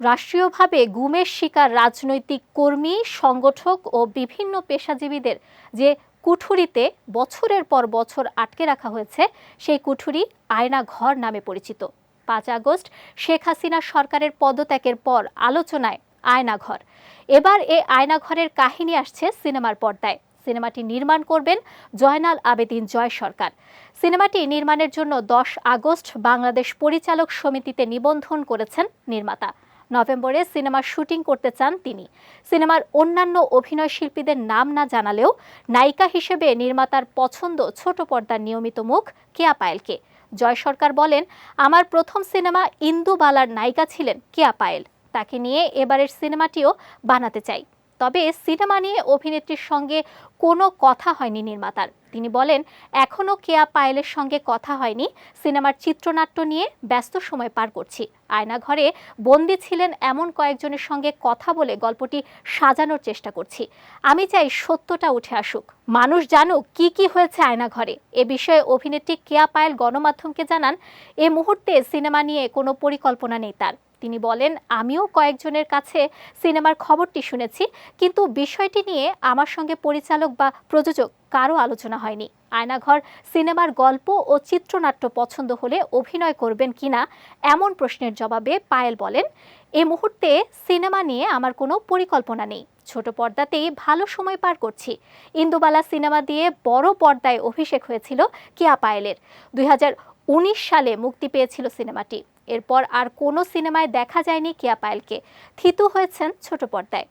রাষ্ট্রীয়ভাবে গুমের শিকার রাজনৈতিক কর্মী, সংগঠক ও বিভিন্ন পেশাজীবীদের যে কুঠুরিতে বছরের পর বছর আটকে রাখা হয়েছে, সেই কুঠুরি আয়না ঘর নামে পরিচিত। পাঁচ আগস্ট, শেখ হাসিনা সরকারের পদত্যাগের পর আলোচনায় আয়নাঘর। এবার এ আয়নাঘরের কাহিনী আসছে সিনেমার পর্দায়। সিনেমাটি নির্মাণ করবেন জয়নাল আবেদিন জয় সরকার। সিনেমাটি নির্মাণের জন্য দশ আগস্ট বাংলাদেশ পরিচালক সমিতিতে নিবন্ধন করেছেন নির্মাতা। নভেম্বরে সিনেমার শুটিং করতে চান তিনি। সিনেমার অন্যান্য অভিনয় শিল্পীদের নাম না জানালেও নায়িকা হিসেবে নির্মাতার পছন্দ ছোট পর্দার নিয়মিত মুখ কেয়া পায়েলকে। জয় সরকার বলেন, আমার প্রথম সিনেমা ইন্দুবালার নায়িকা ছিলেন কেয়া পায়েল। তাকে নিয়ে এবারের সিনেমাটিও বানাতে চাই। তবে সিনেমা নিয়ে অভিনেত্রীর সঙ্গে কোনো কথা হয়নি নির্মাতার। তিনি বলেন এখনও কেয়া পায়েলের সঙ্গে কথা হয়নি। সিনেমার চিত্রনাট্য নিয়ে ব্যস্ত সময় পার করছি। আয়নাঘরে বন্দি ছিলেন এমন কয়েকজনের সঙ্গে কথা বলে গল্পটি সাজানোর চেষ্টা করছি। আমি চাই সত্যটা উঠে আসুক। মানুষ জানুক কি কি হয়েছে আয়নাঘরে এ বিষয়ে অভিনেত্রী কেয়া পায়েল গণমাধ্যমকে জানান, এ মুহূর্তে সিনেমা নিয়ে কোনো পরিকল্পনা নেই তার। তিনি বলেন, আমিও কয়েকজনের কাছে সিনেমার খবরটি শুনেছি, কিন্তু বিষয়টি নিয়ে আমার সঙ্গে পরিচালক বা প্রযোজক কারও আলোচনা হয়নি। আয়নাঘর, সিনেমার গল্প ও চিত্রনাট্য পছন্দ হলে অভিনয় করবেন কিনা এমন প্রশ্নের জবাবে পায়েল বলেন, এ মুহূর্তে সিনেমা নিয়ে আমার কোনো পরিকল্পনা নেই। ছোট পর্দাতেই ভালো সময় পার করছি। ইন্দুবালা সিনেমা দিয়ে বড় পর্দায় অভিষেক হয়েছিল কিয়া পায়েলের। দুই সালে মুক্তি পেয়েছিল সিনেমাটি। এরপর আর কোনো সিনেমায় দেখা যায়নি কিয়া পায়েলকে। থিতু হয়েছেন ছোট পর্দায়।